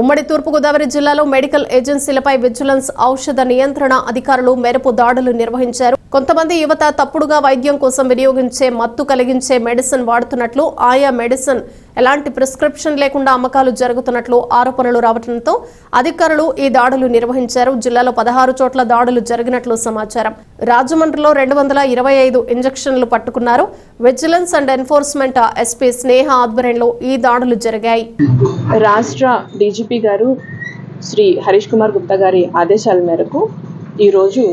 ఉమ్మడి తూర్పుగోదావరి జిల్లాలో medical ఏజెన్సీలపై vigilance ఔషధ నియంత్రణ అధికారులు మెరుపు దాడులు నిర్వహించారు. కొంతమంది యువత తప్పుడుగా వైద్యం కోసం వినియోగించే మత్తు కలిగించే మెడిసిన్ వాడుతున్నట్లు ఆయా మెడిసిన్ ఎలాంటి ప్రిస్క్రిప్షన్ లేకుండా అమ్మకాలు జరుగుతున్నట్లు ఆరోపణలు రావడంతో అధికారులు ఈ దాడులు నిర్వహించారు. జిల్లాలో పదహారు చోట్ల దాడులు జరిగినట్లు సమాచారం. రాజమండ్రిలో రెండు వందల ఇరవై ఐదు ఇంజక్షన్లు పట్టుకున్నారు. Vigilance and enforcement SP Sneha ఆధ్వర్యంలో ఈ దాడులు జరిగాయి. రాష్ట్ర డీజీపీ గారు శ్రీ హరీష్ కుమార్ గుప్తా గారి ఆదేశాల మేరకు ఈరోజు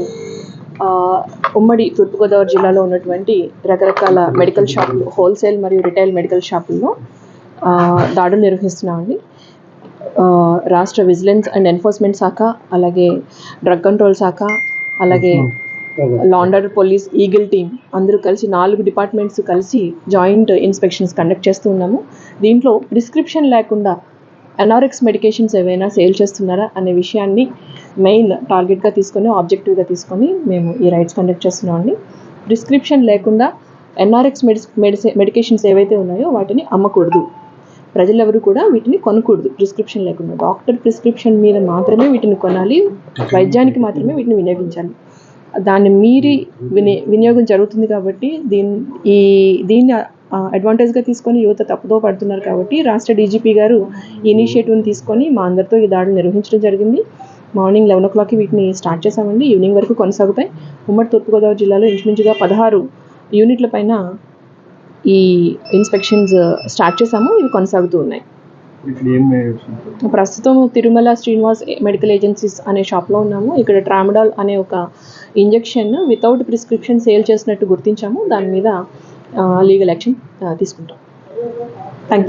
ఆ, ఉమ్మడి తూర్పుగోదావరి జిల్లాలో ఉన్నటువంటి రకరకాల మెడికల్ షాపులు హోల్సేల్ మరియు రిటైల్ మెడికల్ షాపుల్లో దాడులు నిర్వహిస్తున్నామండి. రాష్ట్ర విజిలెన్స్ అండ్ ఎన్ఫోర్స్మెంట్ శాఖ అలాగే డ్రగ్ కంట్రోల్ శాఖ అలాగే లాండర్ పోలీస్ ఈగిల్ టీమ్ అందరూ కలిసి నాలుగు డిపార్ట్మెంట్స్ కలిసి జాయింట్ ఇన్స్పెక్షన్స్ కండక్ట్ చేస్తూ ఉన్నాము. దీంట్లో ప్రిస్క్రిప్షన్ లేకుండా ఎనారిక్స్ మెడికేషన్స్ ఏవైనా సేల్ చేస్తున్నారా అనే విషయాన్ని మెయిన్ టార్గెట్గా తీసుకొని ఆబ్జెక్టివ్గా తీసుకొని మేము ఈ రైడ్స్ కండక్ట్ చేస్తున్నామండి. ప్రిస్క్రిప్షన్ లేకుండా ఎన్ఆర్ఎక్స్ మెడిస్ మెడిసి మెడికేషన్స్ ఏవైతే ఉన్నాయో వాటిని అమ్మకూడదు. ప్రజలెవరు కూడా వీటిని కొనకూడదు. ప్రిస్క్రిప్షన్ లేకుండా. డాక్టర్ ప్రిస్క్రిప్షన్ మీద మాత్రమే వీటిని కొనాలి. వైద్యానికి మాత్రమే వీటిని వినియోగించాలి. దాన్ని మీరి విని వినియోగం జరుగుతుంది కాబట్టి దీని ఈ దీన్ని అడ్వాంటేజ్గా తీసుకొని యువత తప్పుదో పడుతున్నారు కాబట్టి రాష్ట్ర డీజీపీ గారు ఈ ఇనిషియేటివ్ని తీసుకొని మా అందరితో ఈ దాడులు నిర్వహించడం జరిగింది. మార్నింగ్ లెవెన్ ఓ క్లాక్కి వీటిని స్టార్ట్ చేశామండి. ఈవినింగ్ వరకు కొనసాగుతాయి. ఉమ్మడి తూర్పుగోదావరి జిల్లాలో ఇంచుమించుగా పదహారు యూనిట్ల పైన ఈ ఇన్స్పెక్షన్స్ స్టార్ట్ చేసాము ఇవి కొనసాగుతూ ఉన్నాయి. ప్రస్తుతం తిరుమల శ్రీనివాస్ మెడికల్ ఏజెన్సీస్ అనే షాప్లో ఉన్నాము. ఇక్కడ ట్రామడాల్ అనే ఒక ఇంజెక్షన్ వితౌట్ ప్రిస్క్రిప్షన్ సేల్ చేసినట్టు గుర్తించాము. దాని మీద లీగల్ యాక్షన్ తీసుకుంటాం. Thank you